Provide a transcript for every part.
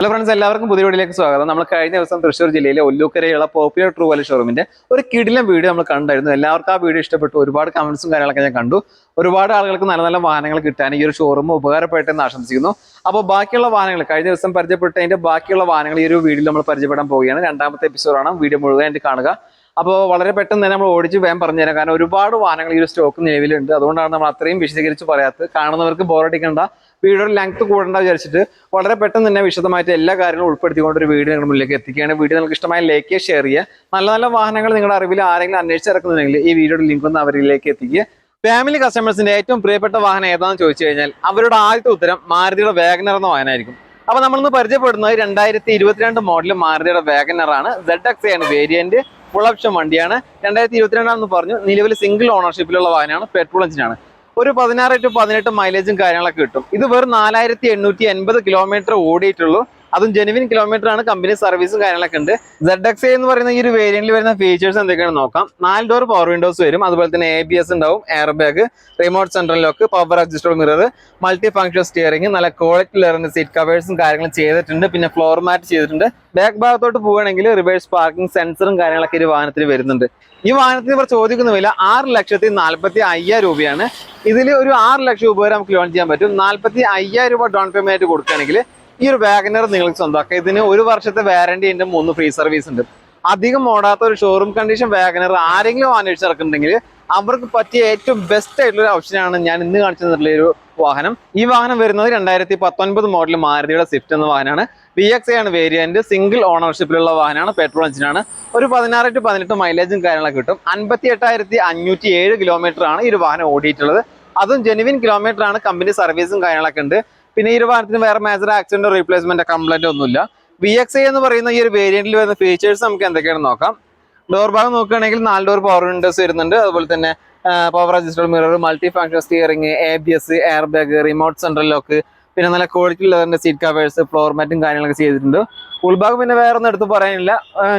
Hello friends എല്ലാവർക്കും പുതിയ വീഡിയോയിലേക്ക് സ്വാഗതം. നമ്മൾ കഴിഞ്ഞ ദിവസം തൃശ്ശൂർ ജില്ലയിലെ ഒല്ലൂക്കരയുള്ള പോപ്പുലർ ട്രൂ ഷോറൂമിന്റെ ഒരു കിടിലം വീഡിയോ നമ്മൾ കണ്ടായിരുന്നു. എല്ലാവർക്കും ആ വീഡിയോ ഇഷ്ടപ്പെട്ടു. ഒരുപാട് കമന്റ്സും കാര്യങ്ങളൊക്കെ ഞാൻ കണ്ടു. ഒരുപാട് ആളുകൾക്ക് നല്ല നല്ല വാഹനങ്ങൾ കിട്ടാൻ ഈ ഒരു ഷോറൂം ഉപകാരപ്പെട്ടെന്ന് ആശംസിക്കുന്നു. അപ്പോൾ ബാക്കിയുള്ള വാഹനങ്ങൾ കഴിഞ്ഞ ദിവസം പരിചയപ്പെട്ടതിന്റെ ബാക്കിയുള്ള വാഹനങ്ങൾ ഈ ഒരു വീഡിയോയിൽ നമ്മൾ പരിചയപ്പെടാൻ പോവുകയാണ്. രണ്ടാമത്തെ എപ്പിസോഡാണ് വീഡിയോ മുഴുവൻ കാണുക. അപ്പോൾ വളരെ പെട്ടെന്ന് തന്നെ നമ്മൾ ഓടിച്ച് വേഗം പറഞ്ഞുതരാം. കാരണം ഒരുപാട് വാഹനങ്ങൾ ഈ ഒരു സ്റ്റോക്ക് നിലവിലുണ്ട്. അതുകൊണ്ടാണ് നമ്മൾ അത്രയും വിശദീകരിച്ച് പറയാത്തത്. കാണുന്നവർക്ക് ബോറടിക്കേണ്ട വീഡിയോയുടെ ലെങ്ത് കൂടണ്ട വിചാരിച്ചിട്ട് വളരെ പെട്ടെന്ന് തന്നെ വിശദമായിട്ട് എല്ലാ കാര്യങ്ങളും ഉൾപ്പെടുത്തിക്കൊണ്ട് ഒരു വീഡിയോ നിങ്ങളുടെ മുന്നിലേക്ക് എത്തിക്കുകയാണ്. വീഡിയോ നിങ്ങൾക്ക് ഇഷ്ടമായ ലൈക്ക് ഷെയർ ചെയ്യുക. നല്ല നല്ല വാഹനങ്ങൾ നിങ്ങളുടെ അറിവിൽ ആരെങ്കിലും അന്വേഷിച്ചിറക്കുന്നുണ്ടെങ്കിൽ ഈ വീഡിയോയുടെ ലിങ്ക് ഒന്ന് അവരിലേക്ക് എത്തിക്കുക. ഫാമിലി കസ്റ്റമേഴ്സിന്റെ ഏറ്റവും പ്രിയപ്പെട്ട വാഹനം ഏതാണെന്ന് ചോദിച്ചു കഴിഞ്ഞാൽ അവരുടെ ആദ്യത്തെ ഉത്തരം മാരുതിയുടെ വേഗനർ എന്ന വാഹനമായിരിക്കും. അപ്പൊ നമ്മളിന്ന് പരിചയപ്പെടുന്നത് രണ്ടായിരത്തി ഇരുപത്തിരണ്ട് മോഡൽ മാരുതിയുടെ വേഗനർ ആണ്. സെഡ് എക്സ് ആണ് വേരിയന്റ് ഫുൾ ഓപ്ഷൻ വണ്ടിയാണ്. രണ്ടായിരത്തി ഇരുപത്തിരണ്ടാന്ന് പറഞ്ഞു. നിലവിൽ സിംഗിൾ ഓണർഷിപ്പിലുള്ള വാഹനമാണ്. പെട്രോൾ എഞ്ചിനാണ് ഒരു പതിനാറ് ടു പതിനെട്ട് മൈലേജും കാര്യങ്ങളൊക്കെ കിട്ടും. ഇത് വെറും നാലായിരത്തി എണ്ണൂറ്റി എൺപത് കിലോമീറ്റർ ഓടിയിട്ടുള്ളൂ. അതും ജെനുവിൻ കിലോമീറ്റർ ആണ് കമ്പനി സർവീസും കാര്യങ്ങളൊക്കെ ഉണ്ട്. സെഡ് എക്സ് എന്ന് പറയുന്ന ഈ ഒരു വേരിയന്റിൽ വരുന്ന ഫീച്ചേഴ്സ് എന്തൊക്കെയാണ് നോക്കാം. നാല് ഡോർ പവർ വിൻഡോസ് വരും. അതുപോലെ തന്നെ എ ബി എസ് ഉണ്ടാവും. Air bag remote central lock power adjustable mirror multi function steering നല്ല ക്വാളിറ്റി ലെറിന് സീറ്റ് കവേഴ്സും കാര്യങ്ങളും ചെയ്തിട്ടുണ്ട്. പിന്നെ ഫ്ലോർ മാറ്റ് ചെയ്തിട്ടുണ്ട്. ബാക്ക് ഭാഗത്തോട്ട് പോവുകയാണെങ്കിൽ റിവേഴ്സ് പാർക്കിംഗ് സെൻസറും കാര്യങ്ങളൊക്കെ ഈ ഒരു വാഹനത്തിന് വരുന്നുണ്ട്. ഈ വാഹനത്തിന് ഇവർ ചോദിക്കുന്ന വില ആറ് ലക്ഷത്തി നാല്പത്തി അയ്യായിരം രൂപയാണ്. ഇതിൽ ഒരു ആറ് ലക്ഷം രൂപ വരെ നമുക്ക് ലോൺ ചെയ്യാൻ പറ്റും. നാല്പത്തി അയ്യായിരം രൂപ ഡൗൺ പേയ്മെന്റ് ആയിട്ട് കൊടുക്കുകയാണെങ്കിൽ ഈ ഒരു വാഗനർ നിങ്ങൾക്ക് സ്വന്തമാക്കാം ഇതിന് ഒരു വർഷത്തെ വാറന്റി ഉണ്ട് മൂന്ന് ഫ്രീ സർവീസ് ഉണ്ട്. അധികം ഓടാത്ത ഒരു ഷോറൂം കണ്ടീഷൻ വാഗനർ ആരെങ്കിലും അന്വേഷിച്ചിറക്കുന്നുണ്ടെങ്കിൽ അവർക്ക് പറ്റിയ ഏറ്റവും ബെസ്റ്റ് ആയിട്ടുള്ള ഒരു ഓപ്ഷനാണ് ഞാൻ ഇന്ന് കാണിച്ചു തന്നിട്ടുള്ള ഒരു വാഹനം. ഈ വാഹനം വരുന്നത് രണ്ടായിരത്തി പത്തൊൻപത് മോഡൽ മാരുതിയുടെ സ്വിഫ്റ്റ് എന്ന വാഹനമാണ്. വി എക്സ് ആണ് വേരിയന്റ് സിംഗിൾ ഓണർഷിപ്പിലുള്ള വാഹനമാണ്. പെട്രോൾ എഞ്ചിനാണ് ഒരു പതിനാറ് ടു പതിനെട്ട് മൈലേജും കാര്യങ്ങളൊക്കെ കിട്ടും. അൻപത്തി എട്ടായിരത്തി അഞ്ഞൂറ്റി ഏഴ് കിലോമീറ്റർ ആണ് ഈ ഒരു വാഹനം ഓടിയിട്ടുള്ളത്. അതും ജെനുവിൻ കിലോമീറ്റർ ആണ്. കമ്പനി സർവീസും കാര്യങ്ങളൊക്കെ ഉണ്ട്. പിന്നെ ഈ ഒരു വാഹനത്തിന് വേറെ മേജർ ആക്സിഡന്റ് റീപ്ലേസ്മെന്റ് കംപ്ലൈന്റ് ഒന്നുമില്ല. വി എക്സ് എന്ന് പറയുന്ന ഈ ഒരു വേരിയന്റിൽ വരുന്ന ഫീച്ചേഴ്സ് നമുക്ക് എന്തൊക്കെയാണെന്ന് നോക്കാം. ഡോർ ഭാഗം നോക്കുകയാണെങ്കിൽ നാല് ഡോർ പവർ വിൻഡോസ് വരുന്നുണ്ട്. അതുപോലെ തന്നെ power adjustable mirror multi function steering A B S air bag remote central lock പിന്നെ നല്ല ക്വാളിറ്റി ലെതറിന്റെ സീറ്റ് കവേഴ്സ് ഫ്ലോർ മാറ്റും കാര്യങ്ങളൊക്കെ ചെയ്തിട്ടുണ്ട്. ഉൾഭാഗം പിന്നെ വേറെ ഒന്നും എടുത്ത് പറയാനില്ല.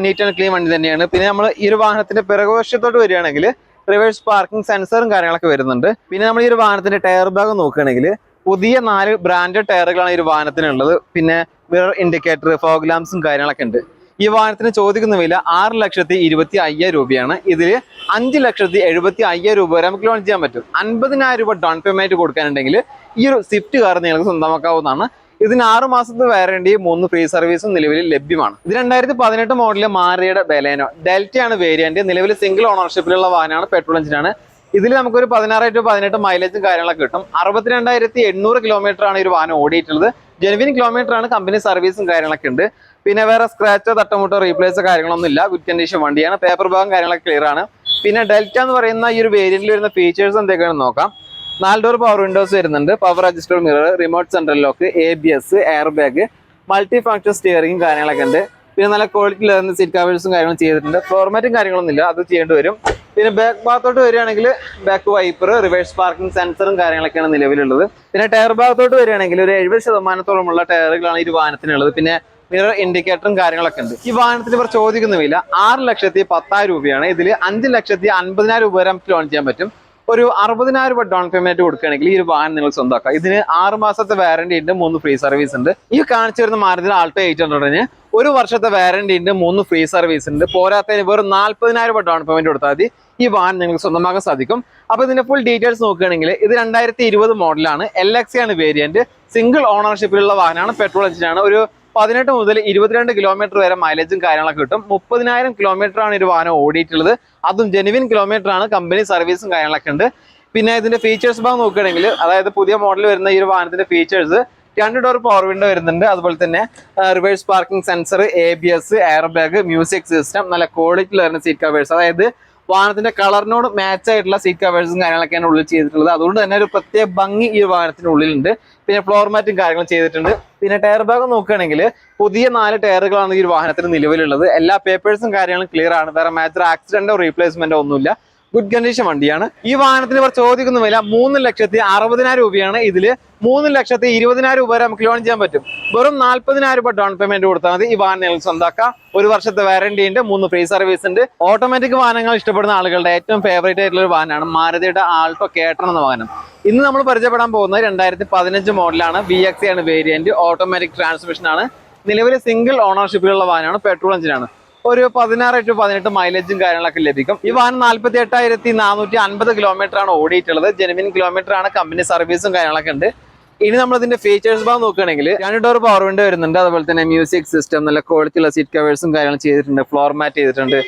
നീറ്റ് ആൻഡ് ക്ലീൻ വണ്ടി തന്നെയാണ്. പിന്നെ നമ്മൾ ഈ ഒരു വാഹനത്തിന്റെ പിറകുവശത്തോട്ട് വരികയാണെങ്കിൽ റിവേഴ്സ് പാർക്കിംഗ് സെൻസറും കാര്യങ്ങളൊക്കെ വരുന്നുണ്ട്. പിന്നെ നമ്മൾ ഈ ഒരു വാഹനത്തിന്റെ ടയർ ഭാഗം നോക്കുകയാണെങ്കിൽ പുതിയ നാല് ബ്രാൻഡഡ് ടയറുകളാണ് ഈ വാഹനത്തിനുള്ളത്. പിന്നെ മിറർ ഇൻഡിക്കേറ്റർ ഫോഗ് ലാംസും കാര്യങ്ങളൊക്കെ ഉണ്ട്. ഈ വാഹനത്തിന് ചോദിക്കുന്ന വില ആറ് ലക്ഷത്തി ഇരുപത്തി അയ്യായിരം രൂപയാണ്. ഇതിൽ അഞ്ച് ലക്ഷത്തി എഴുപത്തി അയ്യായിരം രൂപ വരെ നമുക്ക് ലോൺ ചെയ്യാൻ പറ്റും. അൻപതിനായിരം രൂപ ഡൗൺ പേയ്മെന്റ് കൊടുക്കാനുണ്ടെങ്കിൽ ഈ ഒരു സ്വിഫ്റ്റ് കാർ നിങ്ങൾക്ക് സ്വന്തമാക്കാവുന്നതാണ്. ഇതിന് ആറ് മാസത്തെ വാറണ്ടി മൂന്ന് ഫ്രീ സർവീസും നിലവിൽ ലഭ്യമാണ്. ഇത് രണ്ടായിരത്തി പതിനെട്ട് മോഡലിലെ മാറിയുടെ ബലേനോ. ഡെൽറ്റയാണ് വേരിയന്റ് നിലവിൽ സിംഗിൾ ഓണർഷിപ്പിലുള്ള വാഹനമാണ്. പെട്രോൾ എഞ്ചിനാണ് ഇതിൽ നമുക്കൊരു പതിനാറ് ടു പതിനെട്ട് മൈലേജും കാര്യങ്ങളൊക്കെ കിട്ടും. അറുപത്തിരണ്ടായിരത്തി എണ്ണൂറ് കിലോമീറ്റർ ആണ് ഈ ഒരു വാഹനം ഓടിയിട്ടുള്ളത്. ജെനുവിൻ കിലോമീറ്റർ ആണ് കമ്പനി സർവീസും കാര്യങ്ങളൊക്കെ ഉണ്ട്. പിന്നെ വേറെ സ്ക്രാച്ചോ തട്ടമുട്ടോ റീപ്ലേസോ കാര്യങ്ങളൊന്നും ഇല്ല. ഗുഡ് കണ്ടീഷൻ വണ്ടിയാണ്. പേപ്പർ ഭാഗം കാര്യങ്ങളൊക്കെ ക്ലിയർ ആണ്. പിന്നെ ഡെൽറ്റ എന്ന് പറയുന്ന ഈ ഒരു വേരിയന്റിൽ വരുന്ന ഫീച്ചേഴ്സ് എന്തൊക്കെയാണെന്ന് നോക്കാം. നാല് ഡോർ പവർ വിൻഡോസ് വരുന്നുണ്ട്. Power adjustable mirror remote central lock A B S air bag multi function സ്റ്റിയറിംഗും കാര്യങ്ങളൊക്കെ ഉണ്ട്. പിന്നെ നല്ല ക്വാളിറ്റി ലെതറിന്റെ സീറ്റ് കവേഴ്സും കാര്യങ്ങളും ചെയ്തിട്ടുണ്ട്. ഫോർമാറ്റും കാര്യങ്ങളൊന്നും ഇല്ല. അത് ചെയ്യേണ്ടി വരും. പിന്നെ ബാക്ക് ഭാഗത്തോട്ട് വരികയാണെങ്കിൽ ബാക്ക് വൈപ്പർ റിവേഴ്സ് പാർക്കിംഗ് സെൻസറും കാര്യങ്ങളൊക്കെയാണ് നിലവിലുള്ളത്. പിന്നെ ടയർ ഭാഗത്തോട്ട് വരികയാണെങ്കിൽ ഒരു എഴുപത് ശതമാനത്തോളമുള്ള ടയറുകളാണ് ഈ വാഹനത്തിനുള്ളത്. പിന്നെ മിറർ ഇൻഡിക്കേറ്ററും കാര്യങ്ങളൊക്കെ ഉണ്ട്. ഈ വാഹനത്തിന് ഇവർ ചോദിക്കുന്ന വില ആറ് ലക്ഷത്തി പത്തായിരം രൂപയാണ്. ഇതിൽ അഞ്ച് ലക്ഷത്തി അൻപതിനായിരം രൂപ വരെ ലോൺ ചെയ്യാൻ പറ്റും. ഒരു അറുപതിനായിരം രൂപ ഡൗൺ പേയ്മെന്റ് കൊടുക്കുകയാണെങ്കിൽ ഈ ഒരു വാഹനം നിങ്ങൾ സ്വന്തമാക്കാം. ഇതിന് ആറ് മാസത്തെ വാറന്റി ഉണ്ട് മൂന്ന് ഫ്രീ സർവീസ് ഉണ്ട്. ഈ കാണിച്ചു വരുന്ന മാരുതി ആൾട്ടോ എയ്റ്റ് ഹൺഡ്രഡിന് ഒരു വർഷത്തെ വാറന്റി ഉണ്ട് മൂന്ന് ഫ്രീ സർവീസ് ഉണ്ട്. പോരാത്തതിന് വെറും നാല്പതിനായിരം രൂപ ഡൗൺ പേയ്മെന്റ് കൊടുത്താൽ മതി. ഈ വാൻ നിങ്ങൾക്ക് സ്വന്തമാക്കാൻ സാധിക്കും. അപ്പൊ ഇതിന്റെ ഫുൾ ഡീറ്റെയിൽസ് നോക്കുകയാണെങ്കിൽ ഇത് രണ്ടായിരത്തി ഇരുപത് മോഡലാണ് എൽ എക്സി ആണ് വേരിയന്റ് സിംഗിൾ ഓണർഷിപ്പിലുള്ള വാഹനമാണ്. പെട്രോൾ എഞ്ചിനാണ് ഒരു പതിനെട്ട് മുതൽ ഇരുപത്തിരണ്ട് കിലോമീറ്റർ വരെ മൈലേജും കാര്യങ്ങളൊക്കെ കിട്ടും. മുപ്പതിനായിരം കിലോമീറ്റർ ആണ് ഒരു വാഹനം ഓടിയിട്ടുള്ളത്. അതും ജെനുവിൻ കിലോമീറ്റർ ആണ്. കമ്പനി സർവീസും കാര്യങ്ങളൊക്കെ ഉണ്ട്. പിന്നെ ഇതിന്റെ ഫീച്ചേഴ്സ് ഭാഗം നോക്കുകയാണെങ്കിൽ അതായത് പുതിയ മോഡൽ വരുന്ന ഈ ഒരു വാഹനത്തിന്റെ ഫീച്ചേഴ്സ് രണ്ട് ഡോർ പവർ വിൻഡോ വരുന്നുണ്ട്. അതുപോലെ തന്നെ reverse parking sensor A B S air bag music system നല്ല ക്വാളിറ്റിയിൽ വരുന്ന സീറ്റ് കവേഴ്സ് അതായത് വാഹനത്തിന്റെ കളറിനോട് മാച്ച് ആയിട്ടുള്ള സീറ്റ് കവേഴ്സും കാര്യങ്ങളൊക്കെയാണ് ഉള്ളിൽ ചെയ്തിട്ടുള്ളത്. അതുകൊണ്ട് തന്നെ ഒരു പ്രത്യേക ഭംഗി ഈ വാഹനത്തിനുള്ളിലുണ്ട് പിന്നെ ഫ്ലോർ മാറ്റും കാര്യങ്ങളും ചെയ്തിട്ടുണ്ട്. പിന്നെ ടയർ ബാഗ് നോക്കുകയാണെങ്കിൽ പുതിയ നാല് ടയറുകളാണ് ഈ വാഹനത്തിന് നിലവിലുള്ളത്. എല്ലാ പേപ്പേഴ്സും കാര്യങ്ങളും ക്ലിയർ ആണ്. വേറെ മാറ്റർ ആക്സിഡന്റോ റീപ്ലേസ്മെന്റോ ഒന്നുമില്ല. ഗുഡ് കണ്ടീഷൻ വണ്ടിയാണ്. ഈ വാഹനത്തിന് ഇവർ ചോദിക്കുന്ന വില മൂന്ന് ലക്ഷത്തി അറുപതിനായിരം രൂപയാണ്. ഇതിൽ മൂന്ന് ലക്ഷത്തി ഇരുപതിനായിരം രൂപ വരെ നമുക്ക് ലോൺ ചെയ്യാൻ പറ്റും. വെറും നാല്പതിനായിരം രൂപ ഡൗൺ പേയ്മെന്റ് കൊടുത്താൽ മതി. ഈ വാഹനം നിങ്ങൾക്ക് സ്വന്താക്കാം. ഒരു വർഷത്തെ വാറന്റി ഉണ്ട്. മൂന്ന് ഫ്രീ സർവീസ് ഉണ്ട്. ഓട്ടോമാറ്റിക് വാഹനങ്ങൾ ഇഷ്ടപ്പെടുന്ന ആളുകളുടെ ഏറ്റവും ഫേവറേറ്റ് ആയിട്ടുള്ള ഒരു വാഹനമാണ് മാരുതിയുടെ ആൾട്ടോ കേട്ടൺ എന്ന വാഹനം. ഇന്ന് നമ്മൾ പരിചയപ്പെടാൻ പോകുന്നത് രണ്ടായിരത്തി പതിനഞ്ച് മോഡലാണ് വി എക്സ് ആണ് വേരിയന്റ് ഓട്ടോമാറ്റിക് ട്രാൻസ്മിഷൻ ആണ്. നിലവിൽ സിംഗിൾ ഓണർഷിപ്പിലുള്ള വാഹനമാണ്. പെട്രോൾ എഞ്ചിനാണ് ഒരു പതിനാറ് ടു പതിനെട്ട് മൈലേജും കാര്യങ്ങളൊക്കെ ലഭിക്കും. ഈ വാഹനം നാല്പത്തി എട്ടായിരത്തി നാനൂറ്റി അൻപത് കിലോമീറ്റർ ആണ് ഓടിയിട്ടുള്ളത്. ജെനുവിൻ കിലോമീറ്റർ ആണ് കമ്പനി സർവീസും കാര്യങ്ങളൊക്കെ ഉണ്ട്. ഇനി നമ്മൾ ഇതിന്റെ ഫീച്ചേഴ്സ് ഭാഗം നോക്കുകയാണെങ്കിൽ രണ്ട് ഡോർ പവർ വിൻഡോ വരുന്നുണ്ട്. അതുപോലെ തന്നെ മ്യൂസിക് സിസ്റ്റം നല്ല ക്വാളിറ്റിയുള്ള സീറ്റ് കവേഴ്സും കാര്യങ്ങളും ചെയ്തിട്ടുണ്ട്. ഫ്ലോർ മാറ്റ് ചെയ്തിട്ടുണ്ട്.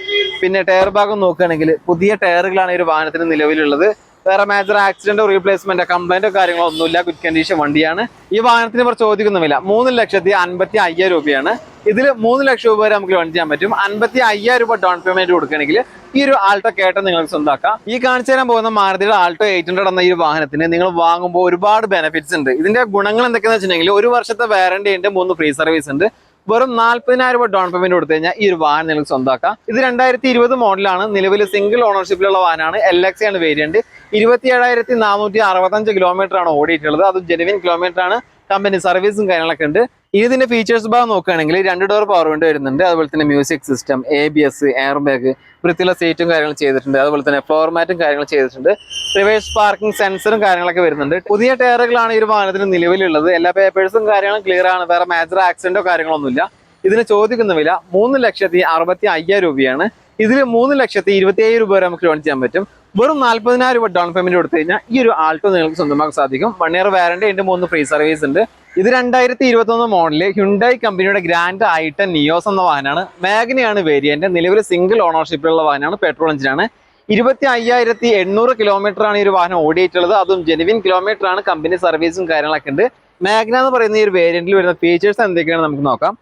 പിന്നെ ടയർ ഭാഗം നോക്കുകയാണെങ്കിൽ പുതിയ ടയറുകളാണ് ഈ ഒരു വാഹനത്തിന് നിലവിലുള്ളത്. വേറെ മേജർ ആക്സിഡന്റോ റീപ്ലേസ്മെന്റോ കംപ്ലൈന്റോ കാര്യങ്ങളോ ഒന്നുമില്ല. ഗുഡ് കണ്ടീഷൻ വണ്ടിയാണ്. ഈ വാഹനത്തിന് ഇവർ ചോദിക്കുന്നുമില്ല. മൂന്ന് ലക്ഷത്തി അൻപത്തി അയ്യായിരം രൂപയാണ്. ഇതിൽ മൂന്ന് ലക്ഷം രൂപ വരെ നമുക്ക് ലോൺ ചെയ്യാൻ പറ്റും. അൻപത്തി അയ്യായിരം രൂപ ഡൗൺ പേയ്മെന്റ് കൊടുക്കുകയാണെങ്കിൽ ഈ ഒരു ആൾട്ടോ കേട്ട നിങ്ങൾക്ക് സ്വന്തമാക്കാം ഈ കാണിച്ചു തരാൻ പോകുന്ന മാരുതിയുടെ ആൾട്ടോ എയ്റ്റ് ഹൺഡ്രഡ് എന്ന ഈ വാഹനത്തിന് നിങ്ങൾ വാങ്ങുമ്പോൾ ഒരുപാട് ബെനിഫിറ്റ്സ് ഉണ്ട്. ഇതിന്റെ ഗുണങ്ങൾ എന്തൊക്കെയാണെന്ന് വെച്ചിട്ടുണ്ടെങ്കിൽ ഒരു വർഷത്തെ വാറണ്ടി ഉണ്ട് മൂന്ന് ഫ്രീ സർവീസ് ഉണ്ട്. വെറും നാല്പതിനായിരം രൂപ ഡൗൺ പേയ്മെന്റ് കൊടുത്തു കഴിഞ്ഞാൽ ഈ ഒരു വാഹനം നിങ്ങൾക്ക് സ്വന്തമാക്കാം ഇത് രണ്ടായിരത്തി ഇരുപത് മോഡലാണ് നിലവിൽ സിംഗിൾ ഓണർഷിപ്പിലുള്ള വാഹനമാണ്. എൽ എക്സ് ആണ് വേരിയന്റ് ഇരുപത്തി ഏഴായിരത്തി നാനൂറ്റി അറുപത്തഞ്ച് കിലോമീറ്റർ ആണ് ഓടിയിട്ടുള്ളത്. അത് ജെനുവിൻ കിലോമീറ്റർ ആണ്. കമ്പനി സർവീസും കാര്യങ്ങളൊക്കെ ഉണ്ട്. ഇതിന്റെ ഫീച്ചേഴ്സ് ഭാഗം നോക്കുകയാണെങ്കിൽ രണ്ട് ഡോർ പവർ വിൻഡോ വരുന്നുണ്ട്. അതുപോലെ തന്നെ music system A B S air bag വൃത്തിയുള്ള സീറ്റും കാര്യങ്ങളും ചെയ്തിട്ടുണ്ട്. അതുപോലെ തന്നെ ഫ്ലോർ മാറ്റും കാര്യങ്ങളും ചെയ്തിട്ടുണ്ട്. റിവേഴ്സ് പാർക്കിംഗ് സെൻസറും കാര്യങ്ങളൊക്കെ വരുന്നുണ്ട്. പുതിയ ടയറുകളാണ് ഈ വാഹനത്തിന് നിലവിലുള്ളത്. എല്ലാ പേപ്പേഴ്സും കാര്യങ്ങളും ക്ലിയർ ആണ്. വേറെ മേജർ ആക്സിഡന്റോ കാര്യങ്ങളൊന്നുമില്ല ഇതിന് ചോദിക്കുന്ന വില മൂന്ന് ലക്ഷത്തി അറുപത്തി അയ്യായിരം രൂപയാണ്. ഇതിൽ മൂന്ന് ലക്ഷത്തി ഇരുപത്തി അയ്യായിരം രൂപ വരെ നമുക്ക് ലോൺ ചെയ്യാൻ പറ്റും. വെറും നാല്പതിനായിരം രൂപ ഡൗൺ പേയ്മെന്റ് കൊടുത്തു കഴിഞ്ഞാൽ ഈ ഒരു ആൾട്ടോ നിങ്ങൾക്ക് സ്വന്തമാക്കാൻ സാധിക്കും. വൺ ഇയർ വാറണ്ടി ഉണ്ട് മൂന്ന് ഫ്രീ സർവീസ് ഉണ്ട്. ഇത് രണ്ടായിരത്തി ഇരുപത്തി ഒന്ന് മോഡൽ ഹ്യുണ്ടായി കമ്പനിയുടെ ഗ്രാൻഡ് ആയിട്ട് നിയോസ് എന്ന വാഹനമാണ്. മാഗ്നയാണ് വേരിയന്റ് നിലവിൽ സിംഗിൾ ഓണർഷിപ്പിലുള്ള വാഹനമാണ് പെട്രോൾ എഞ്ചിനാണ് ഇരുപത്തി അയ്യായിരത്തി എണ്ണൂറ് കിലോമീറ്റർ ആണ് ഈ ഒരു വാഹനം ഓടിയിട്ടുള്ളത്. അതും ജെനുവിൻ കിലോമീറ്റർ ആണ്. കമ്പനി സർവീസും കാര്യങ്ങളൊക്കെ ഉണ്ട്. മാഗ്ന എന്ന് പറയുന്ന ഈ ഒരു വേരിയന്റിൽ വരുന്ന ഫീച്ചേഴ്സ് എന്തൊക്കെയാണ് നമുക്ക് നോക്കാം.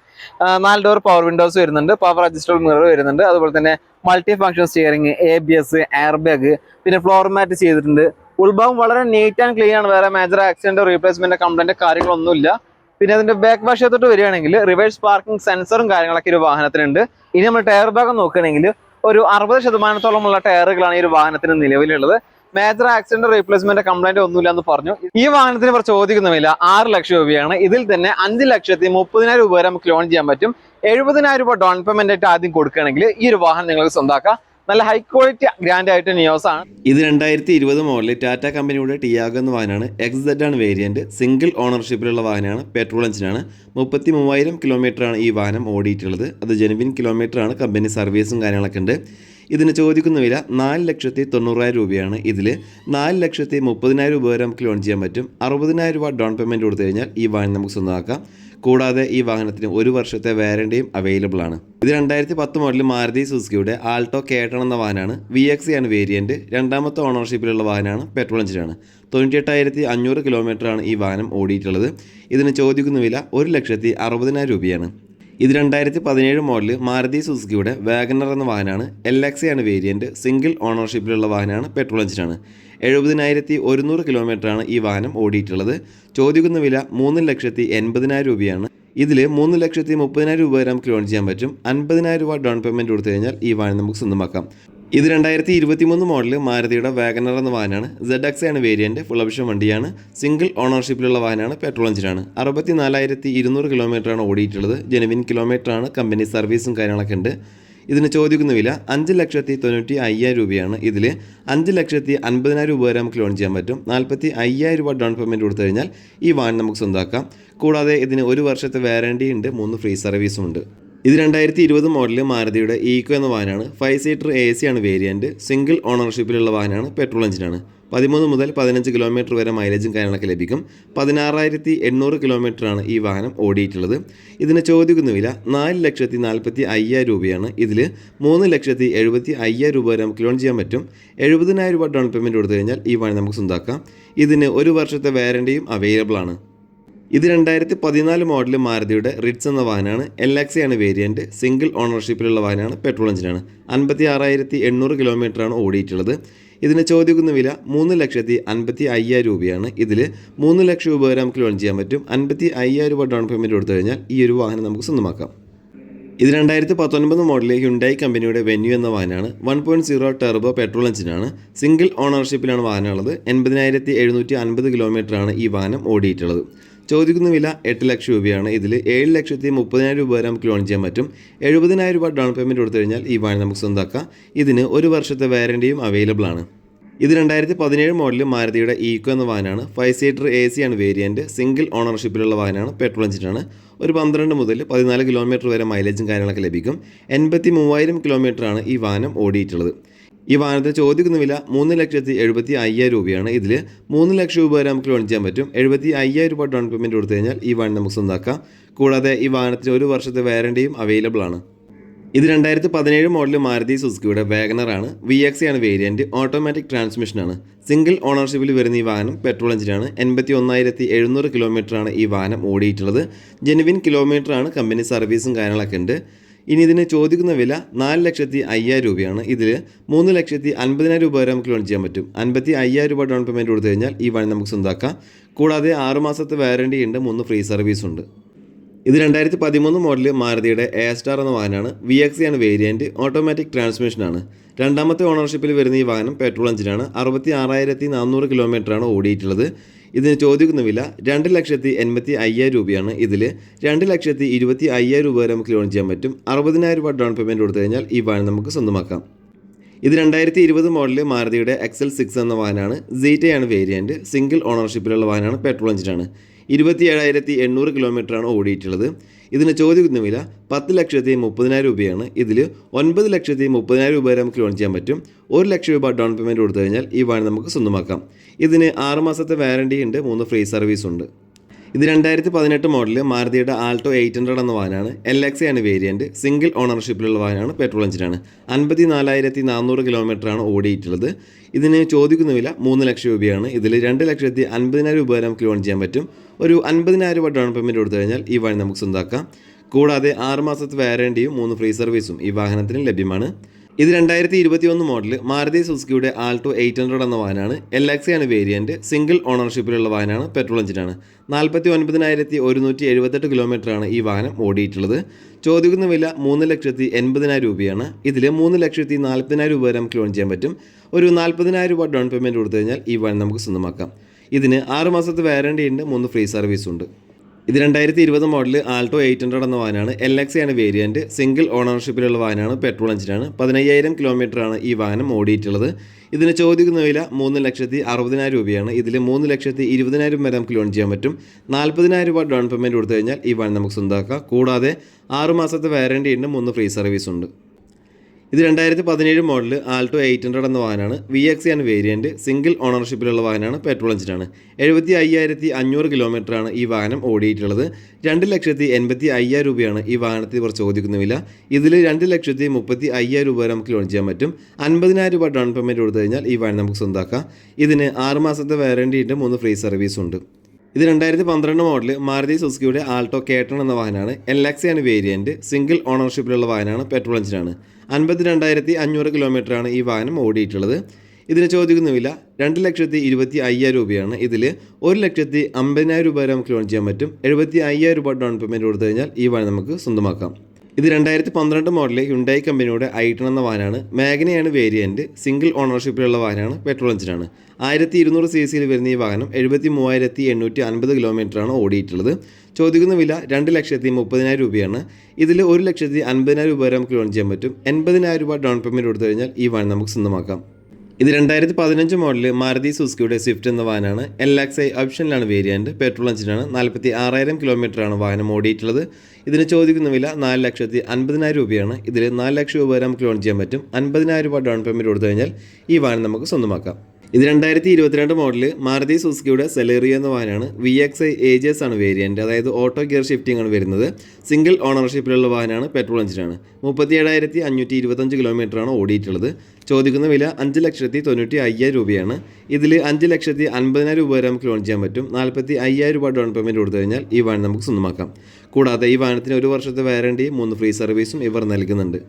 നാല് ഡോർ പവർ വിൻഡോസ് വരുന്നുണ്ട് പവർ അഡ്ജസ്റ്റബിൾ മിറർ വരുന്നുണ്ട് അതുപോലെ തന്നെ multi function steering A B S air bag പിന്നെ ഫ്ലോർ മാറ്റ് ചെയ്തിട്ടുണ്ട്. ഉൾഭാഗം വളരെ നീറ്റ് ആൻഡ് ക്ലീൻ ആണ് വേറെ മേജർ ആക്സിഡന്റ് റീപ്ലേസ്മെന്റ് കംപ്ലൈന്റ് കാര്യങ്ങളൊന്നുമില്ല. പിന്നെ അതിന്റെ ബാക്ക് വശത്തോട്ട് വരികയാണെങ്കിൽ റിവേഴ്സ് പാർക്കിംഗ് സെൻസറും കാര്യങ്ങളൊക്കെ ഒരു വാഹനത്തിനുണ്ട്. ഇനി നമ്മൾ ടയർ ഭാഗം നോക്കുകയാണെങ്കിൽ ഒരു അറുപത് ശതമാനത്തോളമുള്ള ടയറുകളാണ് ഈ ഒരു വാഹനത്തിന് നിലവിലുള്ളത്. മേജർ ആക്സിഡന്റ് റീപ്ലേസ്മെന്റ് കംപ്ലൈന്റ് ഒന്നുമില്ല എന്ന് പറഞ്ഞു. ഈ വാഹനത്തിന് ഇവർ ചോദിക്കുന്ന വില ആറ് ലക്ഷം രൂപയാണ്. ഇതിൽ തന്നെ അഞ്ച് ലക്ഷത്തി മുപ്പതിനായിരം രൂപ വരെ നമുക്ക് ലോൺ ചെയ്യാൻ പറ്റും. എഴുപതിനായിരം രൂപ ഡൗൺ പേയ്മെന്റ് ആയിട്ട് ആദ്യം കൊടുക്കുകയാണെങ്കിൽ ഈ ഒരു വാഹനം നിങ്ങൾക്ക് സ്വന്തമാക്കാം നല്ല ഹൈ ക്വാളിറ്റി ഗ്രാൻഡ് ആയിട്ട് നിയോസ് ആണ്. ഇത് രണ്ടായിരത്തി ഇരുപത് മോഡൽ ടാറ്റ കമ്പനിയുടെ ടിയാഗോ എന്ന വാഹനമാണ്. എക്സ് സെഡ് ആണ് വേരിയന്റ് സിംഗിൾ ഓണർഷിപ്പിലുള്ള വാഹനമാണ്. പെട്രോൾ എഞ്ചിനാണ് മുപ്പത്തി മൂവായിരം കിലോമീറ്റർ ആണ് ഈ വാഹനം ഓടിയിട്ടുള്ളത്. അത് ജെനുവിൻ കിലോമീറ്റർ ആണ്. കമ്പനി സർവീസും കാര്യങ്ങളൊക്കെ ഉണ്ട്. ഇതിന് ചോദിക്കുന്ന വില നാല് ലക്ഷത്തി തൊണ്ണൂറായിരം രൂപയാണ്. ഇതിൽ നാല് ലക്ഷത്തി മുപ്പതിനായിരം രൂപ വരെ നമുക്ക് ലോൺ ചെയ്യാൻ പറ്റും. അറുപതിനായിരം രൂപ ഡൗൺ പേയ്മെന്റ് കൊടുത്തു കഴിഞ്ഞാൽ ഈ വാഹനം നമുക്ക് സ്വന്തമാക്കാം. കൂടാതെ ഈ വാഹനത്തിന് ഒരു വർഷത്തെ വാരണ്ടിയും അവൈലബിൾ ആണ്. ഇത് രണ്ടായിരത്തി പത്ത് മോഡൽ മാരുതി സുസുക്കിയുടെ ആൾട്ടോ കേട്ടൺ എന്ന വാഹനമാണ്. വി എക്സ് ആണ് വേരിയന്റ് രണ്ടാമത്തെ ഓണർഷിപ്പിലുള്ള വാഹനമാണ് പെട്രോൾ എഞ്ചിനാണ് തൊണ്ണൂറ്റിയെട്ടായിരത്തി അഞ്ഞൂറ് കിലോമീറ്ററാണ് ഈ വാഹനം ഓടിയിട്ടുള്ളത്. ഇതിന് ചോദിക്കുന്ന വില ഒരു ലക്ഷത്തി അറുപതിനായിരം രൂപയാണ്. ഇത് രണ്ടായിരത്തി പതിനേഴ് മോഡൽ മാരുതി സുസുക്കിയുടെ വാഗനർ എന്ന വാഹനമാണ്. എൽ എക്സി ആണ് വേരിയന്റ് സിംഗിൾ ഓണർഷിപ്പിലുള്ള വാഹനമാണ്. പെട്രോൾ എഞ്ചിനാണ് എഴുപതിനായിരത്തി ഒരുന്നൂറ് കിലോമീറ്ററാണ് ഈ വാഹനം ഓടിയിട്ടുള്ളത്. ചോദിക്കുന്ന വില മൂന്ന് ലക്ഷത്തി എൺപതിനായിരം രൂപയാണ്. ഇതിൽ മൂന്ന് ലക്ഷത്തി മുപ്പതിനായിരം രൂപ വരെ നമുക്ക് ലോൺ ചെയ്യാൻ പറ്റും. അൻപതിനായിരം രൂപ ഡൗൺ പേയ്മെന്റ് കൊടുത്തു കഴിഞ്ഞാൽ ഈ വാഹനം നമുക്ക് സ്വന്തമാക്കാം. ഇത് രണ്ടായിരത്തി ഇരുപത്തി മൂന്ന് മോഡൽ മാരുതിയുടെ വാഗനർ എന്ന വാഹനമാണ്. സെഡ് എക്സ് ആണ് വേരിയന്റ് ഫുൾ ഓപ്ഷൻ വണ്ടിയാണ്. സിംഗിൾ ഓണർഷിപ്പിലുള്ള വാഹനമാണ് പെട്രോൾ എഞ്ചിനാണ് അറുപത്തി നാലായിരത്തി ഇരുന്നൂറ് കിലോമീറ്ററാണ് ഓടിയിട്ടുള്ളത്. ജെനുവിൻ കിലോമീറ്ററാണ് കമ്പനി സർവീസും കാര്യങ്ങളൊക്കെ ഉണ്ട്. ഇതിന് ചോദിക്കുന്ന വില അഞ്ച് ലക്ഷത്തി തൊണ്ണൂറ്റി അയ്യായിരം രൂപയാണ്. ഇതിൽ അഞ്ച് ലക്ഷത്തി അൻപതിനായിരം രൂപ വരെ നമുക്ക് ലോൺ ചെയ്യാൻ പറ്റും. നാൽപ്പത്തി അയ്യായിരം രൂപ ഡൗൺ പേയ്മെന്റ് കൊടുത്തു കഴിഞ്ഞാൽ ഈ വാഹനം നമുക്ക് സ്വന്തമാക്കാം കൂടാതെ ഇതിന് ഒരു വർഷത്തെ വാറണ്ടി ഉണ്ട് മൂന്ന് ഫ്രീ സർവീസും ഉണ്ട്. ഇത് രണ്ടായിരത്തി ഇരുപത് മോഡൽ മാരുതിയുടെ ഈക്കോ എന്ന വാഹനമാണ്. ഫൈവ് സീറ്റർ എ സി ആണ് വേരിയന്റ് സിംഗിൾ ഓണർഷിപ്പിലുള്ള വാഹനമാണ്. പെട്രോൾ എഞ്ചിനാണ്. പതിമൂന്ന് മുതൽ പതിനഞ്ച് കിലോമീറ്റർ വരെ മൈലേജും കാര്യങ്ങളൊക്കെ ലഭിക്കും. പതിനാറായിരത്തി എണ്ണൂറ് കിലോമീറ്ററാണ് ഈ വാഹനം ഓടിയിട്ടുള്ളത്. ഇതിന് ചോദിക്കുന്ന വില നാല് ലക്ഷത്തി നാൽപ്പത്തി അയ്യായിരം രൂപയാണ്. ഇതിൽ മൂന്ന് ലക്ഷത്തി എഴുപത്തി അയ്യായിരം രൂപ വരെ നമുക്ക് ലോൺ ചെയ്യാൻ പറ്റും. എഴുപതിനായിരം രൂപ ഡൗൺ പേയ്മെന്റ് കൊടുത്തു കഴിഞ്ഞാൽ ഈ വാഹനം നമുക്ക് സ്വന്താക്കാം. ഇതിന് ഒരു വർഷത്തെ വാരണ്ടിയും അവൈലബിൾ ആണ്. ഇത് രണ്ടായിരത്തി പതിനാല് മോഡൽ മാരുതിയുടെ റിറ്റ്സ് എന്ന വാഹനമാണ്. എൽ എക്സി ആണ് വേരിയന്റ് സിംഗിൾ ഓണർഷിപ്പിലുള്ള വാഹനമാണ്. പെട്രോൾ എഞ്ചിനാണ് അൻപത്തി ആറായിരത്തി എണ്ണൂറ് കിലോമീറ്ററാണ് ഓടിയിട്ടുള്ളത്. ഇതിന് ചോദിക്കുന്ന വില മൂന്ന് ലക്ഷത്തി അൻപത്തി അയ്യായിരം രൂപയാണ്. ഇതിൽ മൂന്ന് ലക്ഷം രൂപ വരെ നമുക്ക് ലോൺ ചെയ്യാൻ പറ്റും. അൻപത്തി അയ്യായിരം രൂപ ഡൗൺ പേയ്മെന്റ് കൊടുത്തു കഴിഞ്ഞാൽ ഈ ഒരു വാഹനം നമുക്ക് സ്വന്തമാക്കാം. ഇത് രണ്ടായിരത്തി പത്തൊൻപത് മോഡലിലെ ഹ്യുണ്ടായി കമ്പനിയുടെ വെന്യൂ എന്ന വാഹനമാണ്. One point zero turbo petrol എഞ്ചിനാണ് സിംഗിൾ ഓണർഷിപ്പിലാണ് വാഹനമുള്ളത് എൺപതിനായിരത്തി എഴുന്നൂറ്റി അൻപത് കിലോമീറ്ററാണ് ഈ വാഹനം ഓടിയിട്ടുള്ളത്. ചോദിക്കുന്ന വില എട്ട് ലക്ഷം രൂപയാണ്. ഇതിൽ ഏഴ് ലക്ഷത്തി മുപ്പതിനായിരം രൂപ വരെ നമുക്ക് ലോൺ ചെയ്യാൻ പറ്റും. എഴുപതിനായിരം രൂപ ഡൗൺ പേയ്മെന്റ് കൊടുത്തു കഴിഞ്ഞാൽ ഈ വാഹനം നമുക്ക് സ്വന്തമാക്കാം. ഇതിന് ഒരു വർഷത്തെ വാറണ്ടിയും അവൈലബിൾ ആണ്. ഇത് രണ്ടായിരത്തി പതിനേഴ് മോഡൽ മാരുതിയുടെ ഈക്കോ എന്ന വാഹനമാണ് ഫൈവ് സീറ്റർ എ സി ആണ് വേരിയന്റ് സിംഗിൾ ഓണർഷിപ്പിലുള്ള വാഹനമാണ് പെട്രോൾ എഞ്ചിനാണ് ഒരു പന്ത്രണ്ട് മുതൽ പതിനാല് കിലോമീറ്റർ വരെ മൈലേജും കാര്യങ്ങളൊക്കെ ലഭിക്കും. എൺപത്തി മൂവായിരം കിലോമീറ്ററാണ് ഈ വാഹനം ഓടിയിട്ടുള്ളത്. ഈ വാഹനത്തിന് ചോദിക്കുന്ന വില മൂന്ന് ലക്ഷത്തി എഴുപത്തി അയ്യായിരം രൂപയാണ്. ഇതിൽ മൂന്ന് ലക്ഷം രൂപ വരെ നമുക്ക് ലോൺ ചെയ്യാൻ പറ്റും. എഴുപത്തി അയ്യായിരം രൂപ ഡൗൺ പേയ്മെന്റ് കൊടുത്തു കഴിഞ്ഞാൽ ഈ വാഹനം നമുക്ക് സ്വന്തമാക്കാം കൂടാതെ ഈ വാഹനത്തിന് ഒരു വർഷത്തെ വാരണ്ടിയും അവൈലബിൾ ആണ്. ഇത് രണ്ടായിരത്തി പതിനേഴ് മോഡൽ മാരുതി സുസുക്കിയുടെ വാഗനറാണ് വി എക്സ് ആണ് വേരിയന്റ് ഓട്ടോമാറ്റിക് ട്രാൻസ്മിഷനാണ് സിംഗിൾ ഓണർഷിപ്പിൽ വരുന്ന ഈ വാഹനം പെട്രോൾ എഞ്ചിനാണ് എൺപത്തി ഒന്നായിരത്തി എഴുന്നൂറ് കിലോമീറ്ററാണ് ഈ വാഹനം ഓടിയിട്ടുള്ളത്. ജെനുവിൻ കിലോമീറ്ററാണ് കമ്പനി സർവീസും കാര്യങ്ങളൊക്കെ ഉണ്ട്. ഇനി ഇതിന് ചോദിക്കുന്ന വില നാല് ലക്ഷത്തി അയ്യായിരം രൂപയാണ്. ഇതിൽ മൂന്ന് ലക്ഷത്തി അൻപതിനായിരം രൂപ വരെ നമുക്ക് ലോൺ ചെയ്യാൻ പറ്റും. അൻപത്തി അയ്യായിരം രൂപ ഡൗൺ പേയ്മെന്റ് കൊടുത്തു കഴിഞ്ഞാൽ ഈ വാഹനം നമുക്ക് സ്വന്തമാക്കാം കൂടാതെ ആറ് മാസത്തെ വാറണ്ടി ഉണ്ട് മൂന്ന് ഫ്രീ സർവീസ് ഉണ്ട്. ഇത് രണ്ടായിരത്തി പതിമൂന്ന് മോഡൽ മാരുതിയുടെ എ സ്റ്റാർ എന്ന വാഹനമാണ്. വി എക്സ് ആണ് വേരിയന്റ് ഓട്ടോമാറ്റിക് ട്രാൻസ്മിഷനാണ് രണ്ടാമത്തെ ഓണർഷിപ്പിൽ വരുന്ന ഈ വാഹനം പെട്രോൾ എഞ്ചിനാണ് അറുപത്തി ആറായിരത്തി നാനൂറ് കിലോമീറ്ററാണ് ഓടിയിട്ടുള്ളത്. ഇതിന് ചോദിക്കുന്ന വില രണ്ട് ലക്ഷത്തി എൺപത്തി അയ്യായിരം രൂപയാണ് ഇതിൽ രണ്ട് ലക്ഷത്തി ഇരുപത്തി അയ്യായിരം രൂപ വരെ നമുക്ക് ലോൺ ചെയ്യാൻ പറ്റും. അറുപതിനായിരം രൂപ ഡൗൺ പേയ്മെന്റ് കൊടുത്തു കഴിഞ്ഞാൽ ഈ വാഹനം നമുക്ക് സ്വന്തമാക്കാം. ഇത് രണ്ടായിരത്തി ഇരുപത് മോഡൽ മാരുതിയുടെ എക്സൽ സിക്സ് എന്ന വാഹനമാണ്. സീറ്റയാണ് വേരിയന്റ് സിംഗിൾ ഓണർഷിപ്പിലുള്ള വാഹനമാണ്. പെട്രോൾ എഞ്ചിനാണ് ഇരുപത്തി ഏഴായിരത്തി എണ്ണൂറ് കിലോമീറ്ററാണ് ഓടിയിട്ടുള്ളത്. ഇതിന് ചോദിക്കുന്ന വില പത്ത് ലക്ഷത്തി മുപ്പതിനായിരം രൂപയാണ് ഇതിൽ ഒൻപത് ലക്ഷത്തി മുപ്പതിനായിരം രൂപ വരെ നമുക്ക് ലോൺ ചെയ്യാൻ പറ്റും. ഒരു ലക്ഷം രൂപ ഡൗൺ പേയ്മെന്റ് കൊടുത്തു കഴിഞ്ഞാൽ ഈ വാഹനം നമുക്ക് സ്വന്തമാക്കാം. ഇതിന് ആറ് മാസത്തെ വാറണ്ടി ഉണ്ട്. മൂന്ന് ഫ്രീ സർവീസ് ഉണ്ട്. ഇത് രണ്ടായിരത്തി പതിനെട്ട് മോഡൽ മാരുതിയുടെ ആൾട്ടോ എയ്റ്റ് ഹൺഡ്രഡ് എന്ന വാഹനമാണ്. എൽ എക്സ് ആണ് വേരിയന്റ് സിംഗിൾ ഓണർഷിപ്പിലുള്ള വാഹനമാണ്. പെട്രോൾ എഞ്ചിനാണ് അൻപത്തി നാലായിരത്തി നാനൂറ് കിലോമീറ്ററാണ് ഓടിയിട്ടുള്ളത്. ഇതിന് ചോദിക്കുന്ന വില മൂന്ന് ലക്ഷം രൂപയാണ്. ഇതിൽ രണ്ട് ലക്ഷത്തി അൻപതിനായിരം രൂപ വരെ നമുക്ക് ലോൺ ചെയ്യാൻ പറ്റും. ഒരു അൻപതിനായിരം രൂപ ഡൗൺ പേയ്മെന്റ് കൊടുത്തു കഴിഞ്ഞാൽ ഈ വാഹനം നമുക്ക് സ്വന്തമാക്കാം കൂടാതെ ആറ് മാസത്തെ വാറണ്ടിയും മൂന്ന് ഫ്രീ സർവീസും ഈ വാഹനത്തിന് ലഭ്യമാണ്. ഇത് രണ്ടായിരത്തി ഇരുപത്തി ഒന്ന് മോഡൽ മാരുതി സുസുക്കിയുടെ ആൾട്ടോ എയ്റ്റ് ഹൺഡ്രഡ് എന്ന വാഹനമാണ്. എൽ എക്സ് ആണ് വേരിയന്റ് സിംഗിൾ ഓണർഷിപ്പിലുള്ള വാഹനമാണ്. പെട്രോൾ എഞ്ചിനാണ് നാൽപ്പത്തി ഒൻപതിനായിരത്തി ഒരുന്നൂറ്റി എഴുപത്തെട്ട് കിലോമീറ്ററാണ് ഈ വാഹനം ഓടിയിട്ടുള്ളത്. ചോദിക്കുന്ന വില മൂന്ന് ലക്ഷത്തി എൺപതിനായിരം രൂപയാണ്. ഇതിൽ മൂന്ന് ലക്ഷത്തി നാൽപ്പതിനായിരം രൂപ വരെ നമുക്ക് ലോൺ ചെയ്യാൻ പറ്റും. ഒരു നാൽപ്പതിനായിരം രൂപ ഡൗൺ പേയ്മെന്റ് കൊടുത്തു കഴിഞ്ഞാൽ ഈ വാഹനം നമുക്ക് സ്വന്തമാക്കാം. ഇതിന് ആറ് മാസത്തെ വാറണ്ടി ഉണ്ട്. മൂന്ന് ഫ്രീ സർവീസ് ഉണ്ട്. ഇത് രണ്ടായിരത്തി ഇരുപത് മോഡൽ ആൾട്ടോ എയ്റ്റ് ഹൺഡ്രഡ് എന്ന വാഹനമാണ്. എൽ എക്സ് ആണ് വേരിയന്റ് സിംഗിൾ ഓണർഷിപ്പിലുള്ള വാഹനമാണ്. പെട്രോൾ എഞ്ചിനാണ് പതിനയ്യായിരം കിലോമീറ്ററാണ് ഈ വാഹനം ഓടിയിട്ടുള്ളത്. ഇതിന് ചോദിക്കുന്ന വില മൂന്ന് ലക്ഷത്തി അറുപതിനായിരം രൂപയാണ്. ഇതിൽ മൂന്ന് ലക്ഷത്തി ഇരുപതിനായിരം വരെ നമുക്ക് ലോൺ ചെയ്യാൻ പറ്റും. നാൽപ്പതിനായിരം രൂപ ഡൗൺ പേയ്മെന്റ് കൊടുത്തു കഴിഞ്ഞാൽ ഈ വാഹനം നമുക്ക് സ്വന്തമാക്കാം കൂടാതെ ആറുമാസത്തെ വാറണ്ടി ഉണ്ട്. മൂന്ന് ഫ്രീ സർവീസ് ഉണ്ട്. ഇത് രണ്ടായിരത്തി പതിനേഴ് മോഡൽ ആൾട്ടോ എയ്റ്റ് ഹൺഡ്രഡ് എന്ന വാഹനമാണ്. V X and variant single ഓണർഷിപ്പിലുള്ള വാഹനമാണ്. പെട്രോൾ എഞ്ചിനാണ് എഴുപത്തി അയ്യായിരത്തി അഞ്ഞൂറ് കിലോമീറ്ററാണ് ഈ വാഹനം ഓടിയിട്ടുള്ളത്. രണ്ട് ലക്ഷത്തി എൺപത്തി അയ്യായിരം രൂപയാണ് ഈ വാഹനത്തിൽ ഇവർ ചോദിക്കുന്ന വില. ഇതിൽ രണ്ട് ലക്ഷത്തി മുപ്പത്തി അയ്യായിരം രൂപ വരെ നമുക്ക് ലോൺ ചെയ്യാൻ പറ്റും. അൻപതിനായിരം രൂപ ഡൗൺ പേയ്മെന്റ് കൊടുത്തു കഴിഞ്ഞാൽ ഈ വാഹനം നമുക്ക് സ്വന്തമാക്കാം ഇതിന് ആറ് മാസത്തെ വാറണ്ടി ഉണ്ട് മൂന്ന് ഫ്രീ സർവീസും ഉണ്ട്. ഇത് രണ്ടായിരത്തി പന്ത്രണ്ട് മോഡൽ മാരുതി സുസുക്കിയുടെ ആൾട്ടോ കേട്ടൺ എന്ന വാഹനമാണ്. എൽ എക്സ് ആണ് വേരിയന്റ് സിംഗിൾ ഓണർഷിപ്പിലുള്ള വാഹനമാണ്. പെട്രോൾ എഞ്ചിനാണ് അൻപത്തി രണ്ടായിരത്തി അഞ്ഞൂറ് കിലോമീറ്ററാണ് ഈ വാഹനം ഓടിയിട്ടുള്ളത്. ഇതിന് ചോദിക്കുന്ന വില രണ്ട് ലക്ഷത്തി ഇരുപത്തി അയ്യായിരം രൂപയാണ് ഇതിൽ ഒരു ലക്ഷത്തി അമ്പതിനായിരം രൂപ വരെ നമുക്ക് ലോൺ ചെയ്യാൻ പറ്റും. എഴുപത്തി അയ്യായിരം രൂപ ഡൗൺ പേയ്മെന്റ് കൊടുത്തു കഴിഞ്ഞാൽ ഈ വാഹനം നമുക്ക് സ്വന്തമാക്കാം. ഇത് രണ്ടായിരത്തി പന്ത്രണ്ട് മോഡലിൽ ഹുണ്ടായി കമ്പനിയുടെ ഐട്ടൺ എന്ന വാഹനമാണ്. മാഗ്നയാണ് വേരിയന്റ് സിംഗിൾ ഓണർഷിപ്പിലുള്ള വാഹനമാണ്. പെട്രോൾ എഞ്ചിനാണ് ആയിരത്തി ഇരുന്നൂറ് സി സിയിൽ വരുന്ന ഈ വാഹനം എഴുപത്തി മൂവായിരത്തി എണ്ണൂറ്റി അൻപത് കിലോമീറ്ററാണ് ഓടിയിട്ടുള്ളത്. ചോദിക്കുന്ന വില രണ്ട് ലക്ഷത്തി മുപ്പതിനായിരം രൂപയാണ്. ഇതിൽ ഒരു ലക്ഷത്തി അൻപതിനായിരം രൂപ വരെ നമുക്ക് ലോൺ ചെയ്യാൻ പറ്റും. എൺപതിനായിരം രൂപ ഡൗൺ പേയ്മെന്റ് കൊടുത്തു കഴിഞ്ഞാൽ ഈ വാഹനം നമുക്ക് സ്വന്തമാക്കാം. ഇത് രണ്ടായിരത്തി പതിനഞ്ച് മോഡൽ മാരുതി സുസുക്കിയുടെ സ്വിഫ്റ്റ് എന്ന വാഹനമാണ്. എൽ എക്സ് ഐ ഓപ്ഷനിലാണ് വേരിയന്റ് പെട്രോൾ എഞ്ചിനാണ് നാൽപ്പത്തി ആറായിരം കിലോമീറ്ററാണ് വാഹനം ഓടിയിട്ടുള്ളത്. ഇതിന് ചോദിക്കുന്ന വില നാല് ലക്ഷത്തി അൻപതിനായിരം രൂപയാണ്. ഇതിൽ നാല് ലക്ഷം രൂപ വരെ നമുക്ക് ലോൺ ചെയ്യാൻ പറ്റും. അൻപതിനായിരം രൂപ ഡൗൺ പേയ്മെന്റ് കൊടുത്തു കഴിഞ്ഞാൽ ഈ വാഹനം നമുക്ക് സ്വന്തമാക്കാം. ഇത് രണ്ടായിരത്തി ഇരുപത്തിരണ്ട് മോഡൽ മാരുതി സുസുക്കിയുടെ സെലേറിയ എന്ന വാഹനമാണ്. വി എക്സ് ഐ ഏജസ് ആണ് വേരിയന്റ് അതായത് ഓട്ടോ ഗിയർ ഷിഫ്റ്റിംഗ് ആണ് വരുന്നത്. സിംഗിൾ ഓണർഷിപ്പിലുള്ള വാഹനമാണ് പെട്രോൾ എഞ്ചിനാണ് മുപ്പത്തി ഏഴായിരത്തി അഞ്ഞൂറ്റി ഇരുപത്തഞ്ച് കിലോമീറ്ററാണ് ഓടിയിട്ടുള്ളത്. ചോദിക്കുന്ന വില അഞ്ച് ലക്ഷത്തി തൊണ്ണൂറ്റി അയ്യായിരം രൂപയാണ്. ഇതിൽ അഞ്ച് ലക്ഷത്തി അൻപതിനായിരം രൂപ വരെ നമുക്ക് ലോൺ ചെയ്യാൻ പറ്റും. നാൽപ്പത്തി അയ്യായിരം രൂപ ഡൗൺ പേയ്മെന്റ് കൊടുത്തു കഴിഞ്ഞാൽ ഈ വാഹനം നമുക്ക് സ്വന്തമാക്കാം. കൂടാതെ ഈ വാഹനത്തിന് ഒരു വർഷത്തെ വാറണ്ടി മൂന്ന് ഫ്രീ സർവീസും ഇവർ നൽകുന്നുണ്ട്.